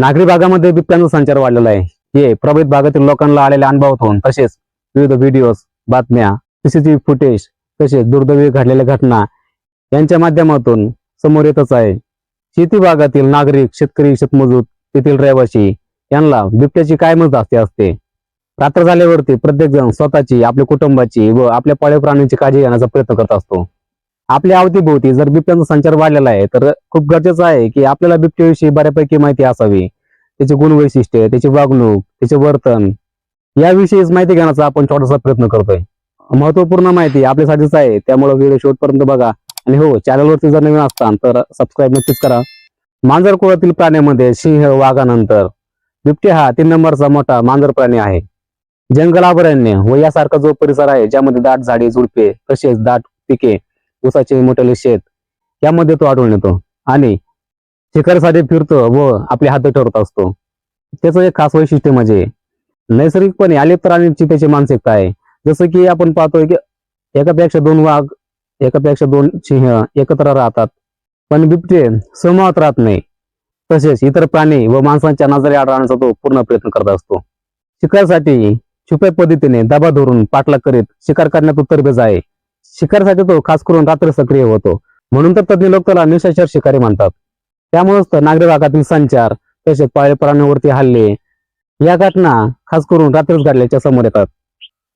नागरी भागामध्ये बिबट्यांचा संचार वाढलेला आहे. हे प्रभावित भागातील लोकांना आलेल्या अनुभवातून तसेच विविध व्हिडिओज बातम्या सीसीटीव्ही फुटेज तसेच दुर्दैवी घडलेल्या घटना यांच्या माध्यमातून समोर येतच आहे. शेती भागातील नागरिक शेतकरी शेतमजूर तेथील रहिवासी यांना बिबट्याची काय मत असते असते? रात्र झाल्यावरती प्रत्येकजण स्वतःची आपल्या कुटुंबाची व आपल्या पाळीव प्राण्यांची काळजी घेण्याचा प्रयत्न करत असतो. आपल्या अवतीभोवती जर बिबट्यांचा संचार वाढलेला आहे तर खूप गरजेचं आहे की आपल्याला बिबट्याविषयी बऱ्यापैकी माहिती असावी. त्याचे गुणवैशिष्ट्य त्याची वागणूक त्याचे वर्तन याविषयीच माहिती घेण्याचा आपण छोटासा प्रयत्न करतोय. महत्त्वपूर्ण माहिती आपल्यासाठीच आहे त्यामुळे व्हिडिओ शेवटपर्यंत बघा. आणि हो चॅनलवरती जर नवीन असताल तर सबस्क्राईब नक्कीच करा. मांजर कुळातील प्राण्यामध्ये सिंह वाघानंतर. बिबटे हा तीन नंबरचा मोठा मांजर प्राणी आहे. जंगल अभयारण्य व यासारखा जो परिसर आहे ज्यामध्ये दाट झाडे झुडपे तसेच दाट पिके ऊसाचे मोठे शेत यामध्ये तो आढळून येतो. आणि शिकारीसाठी फिरतो व आपले हात ठरवत असतो. त्याचं एक खास वैशिष्ट्य म्हणजे नैसर्गिकपणे अलिप्त प्राण्यांची त्याची मानसिकता आहे जसं की आपण पाहतोय की एकापेक्षा दोन वाघ एकापेक्षा दोन सिंह एकत्र राहतात. पण बिबटे समूहात राहत नाही. तसेच इतर प्राणी व माणसांच्या नजरे आड राहण्याचा तो पूर्ण प्रयत्न करत असतो. शिकारसाठी छुप्या पद्धतीने दबा धरून पाठलाग करीत शिकार करण्यात तो तरबेज आहे शिकारसाठी तो खास करून रात्र सक्रिय होतो. म्हणून तर तज्ञ लोक त्याला निशाचर शिकारी म्हणतात. त्यामुळेच तर नागरी भागातील संचार तसेच पाळीव प्राण्यांवरती हल्ले या घटना खास करून रात्रीच घडल्याच्या समोर येतात.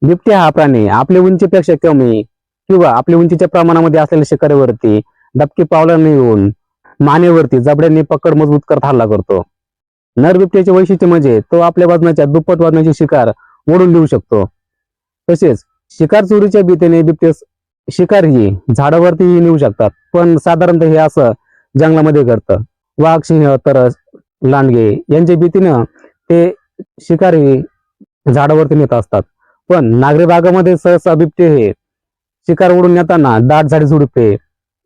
बिबट्या हा प्राणी आपल्या उंचीपेक्षा कमी किंवा आपल्या उंचीच्या प्रमाणामध्ये असलेल्या शिकारीवरती डबकी पावलांनी येऊन मानेवरती जबड्यांनी पकड मजबूत करत हल्ला करतो. नर बिबट्याचे वैशिष्ट्य म्हणजे तो आपल्या वजनाच्या दुप्पट वजनाची शिकार ओढून देऊ शकतो. तसेच शिकार चोरीच्या भीतीने बिबटे शिकार ही झाडावरतीही नेऊ शकतात. पण साधारणतः हे असं जंगलामध्ये घडतं. वाघ सिंह तरस लांडगे यांच्या भीतीनं ते शिकारी झाडावरती नेत असतात. पण नागरी भागामध्ये सहसा बिबटे हे शिकार उडून नेताना दाट झाडे झुडपे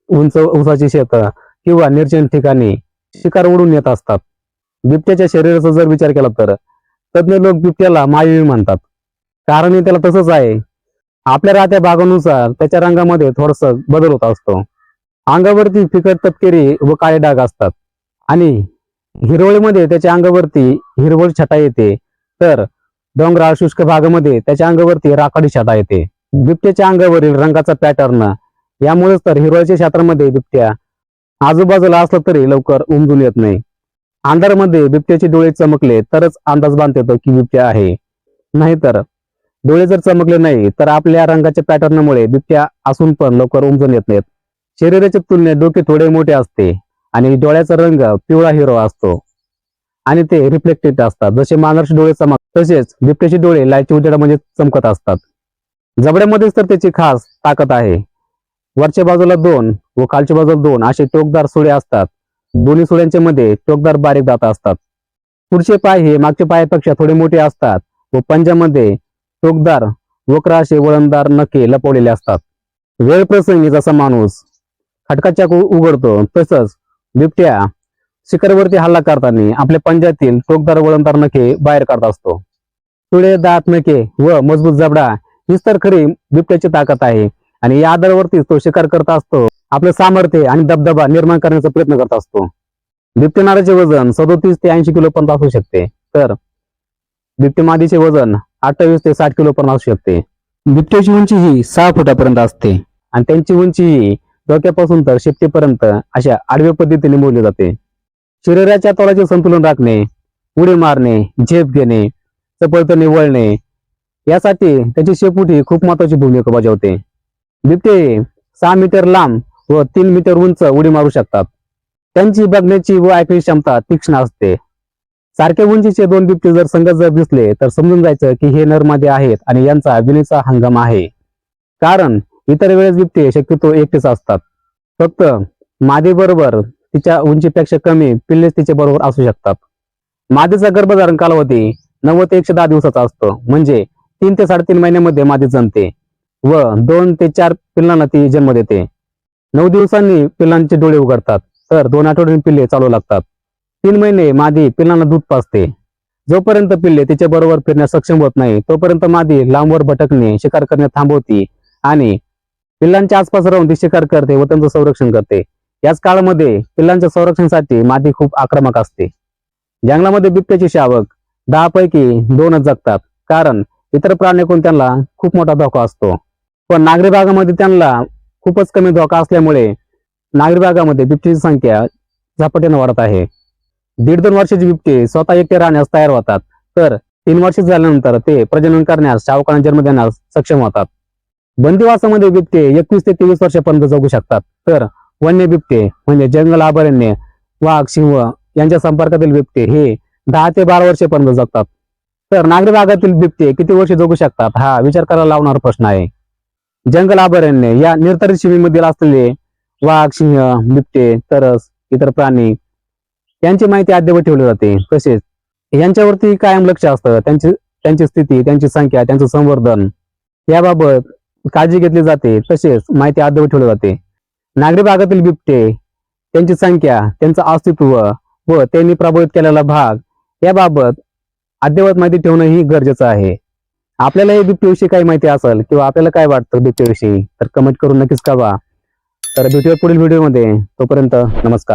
उंच उसाची शेतं किंवा निर्जन ठिकाणी शिकार उडून येत असतात. बिबट्याच्या शरीराचा जर विचार केला तर तज्ञ लोक बिबट्याला मायवी म्हणतात. कारण हे त्याला तसंच आहे. आपल्या राहत्या भागानुसार त्याच्या रंगामध्ये थोडस बदल होत असतो. अंगावरती फिकट तपकिरी व काळे डाग असतात. आणि हिरवळीमध्ये त्याच्या अंगावरती हिरवळ छटा येते. तर डोंगराळ शुष्क भागामध्ये त्याच्या अंगावरती राखाडी छटा येते. बिबट्याच्या अंगावरील रंगाचा पॅटर्न यामुळेच तर हिरवळच्या क्षेत्रामध्ये बिबट्या आजूबाजूला असलं तरी लवकर उमजून येत नाही. अंधारमध्ये बिबट्याचे डोळे चमकले तरच अंदाज बांधता येतो की बिबट्या आहे. नाहीतर डोळे जर चमकले नाही तर आपल्या रंगाच्या पॅटर्नमुळे बिबट्या असून पण लवकर उमजून येत नाहीत. शरीराच्या तुलनेत डोके थोडे मोठे असते आणि डोळ्याचा रंग पिवळा हिरो असतो. आणि ते रिफ्लेक्टेड असतात. जसे मानरचे डोळे चमक तसेच बिबट्याचे डोळे लाईटचे उजेडा म्हणजे चमकत असतात. जबड्यामध्येच तर त्याची खास ताकद आहे. वरच्या बाजूला दोन व खालच्या बाजूला दोन असे टोकदार सुळे असतात. दोन्ही सुळ्यांच्या मध्ये टोकदार बारीक दात असतात. पुढचे पाय हे मागच्या पायापेक्षा थोडे मोठे असतात व पंजामध्ये टोकदार वक्र असे वळणदार नखे लपवलेले असतात. वेळ प्रसंगी जसा माणूस खटका चाकू उघडतो. तसंच बिबट्या शिखरवरती हल्ला करताना आपल्या पंजातील टोकदार वळणदार नखे बाहेर काढत असतो. तुळे दात नखे व मजबूत जबडा हीच तर खरी बिबट्याची ताकद आहे आणि या आधारावरतीच तो शिकार करत असतो. आपलं सामर्थ्य आणि दबदबा निर्माण करण्याचा प्रयत्न करत असतो. बिबटेनाराचे वजन सदोतीस ते ऐंशी किलो पर्यंत असू शकते. तर बिबटे मादीचे वजन अठ्ठावीस ते साठ किलो पर्यंत असू शकते. बिबट्याची उंची ही सहा फुटापर्यंत असते. आणि त्यांची उंची ही डोक्यापासून तर शेपटीपर्यंत अशा आडव्या पद्धतीने मोडली जाते. शरीराच्या तोलाचे संतुलन राखणे उडी मारणे झेप घेणे चपळतने वळणे यासाठी त्याची शेपूट ही खूप महत्वाची भूमिका बजावते. बिबटे सहा मीटर लांब व तीन मीटर उंच उडी मारू शकतात. त्यांची बघण्याची व ऐकण्याची क्षमता तीक्ष्ण असते. सारख्या उंचीचे दोन बिबटे जर संगत जर दिसले तर समजून जायचं की हे नरमादे आहेत आणि यांचा विणीचा हंगाम आहे. कारण इतर वेळेस बिबटे शक्यतो एकटेच असतात. फक्त मादी बरोबर तिच्या उंचीपेक्षा कमी पिल्लेच तिच्या बरोबर असू शकतात. मादीचा गर्भधारण कालावधी नव्वद ते एकशे दहा दिवसाचा असतो. म्हणजे तीन ते साडेतीन महिन्यामध्ये मादी जमते व दोन ते चार पिल्लांना ती जन्म देते. नऊ दिवसांनी पिल्लांचे डोळे उघडतात तर दोन आठवड्यांनी पिल्ले चालू लागतात. तीन महिने मादी पिल्लांना दूध पाजते. जोपर्यंत पिल्ले तिच्या बरोबर फिरण्यास सक्षम होत नाही तोपर्यंत मादी लांबवर भटकणे शिकार करण्यात थांबवती आणि पिल्लांच्या आसपास राहून ती शिकार करते व त्यांचं संरक्षण करते. याच काळामध्ये पिल्लांच्या संरक्षणासाठी मादी खूप आक्रमक असते. जंगलामध्ये बिबट्याची शावक दहा पैकी दोनच जगतात कारण इतर प्राण्याकडून त्यांना खूप मोठा धोका असतो. पण नागरी भागामध्ये त्यांना खूपच कमी धोका असल्यामुळे नागरी भागामध्ये बिबट्याची संख्या झपाट्याने वाढत आहे. दीड दोन वर्षाचे बिबटे स्वतः एकटे राहण्यास तयार होतात. तर तीन वर्ष झाल्यानंतर ते प्रजनन करण्यास शावकांना जन्म देण्यास सक्षम होतात. बंदिवासामध्ये बिबटे एकवीस ते तेवीस वर्षापर्यंत जगू शकतात. तर वन्य बिबटे म्हणजे जंगल अभयारण्य वाघ सिंह यांच्या संपर्कातील बिबटे हे दहा ते बारा वर्षापर्यंत जगतात. तर नागरी भागातील बिबटे किती वर्ष जगू शकतात हा विचार करायला लावणारा प्रश्न आहे. जंगल अभयारण्य या निर्धारित सीमेमधील असलेले वाघ सिंह बिबटे तरस इतर प्राणी यांची माहिती अद्यावत ठेवली जाते. तसेच यांच्यावरती कायम लक्ष असतं. त्यांची त्यांची स्थिती त्यांची संख्या त्यांचं संवर्धन याबाबत काळजी घेतली जाते. तसेच माहिती अद्यावत ठेवली जाते. नागरी भागातील बिबटे त्यांची संख्या त्यांचं अस्तित्व व त्यांनी प्रभावित केलेला भाग याबाबत अद्ययावत माहिती ठेवणं ही गरजेचं आहे. आपल्याला हे बिबट्याविषयी काही माहिती असेल किंवा आपल्याला काय वाटतं बिबट्याविषयी तर कमेंट करून नक्कीच कळवा. तर भेटूया पुढील व्हिडिओमध्ये तोपर्यंत नमस्कार.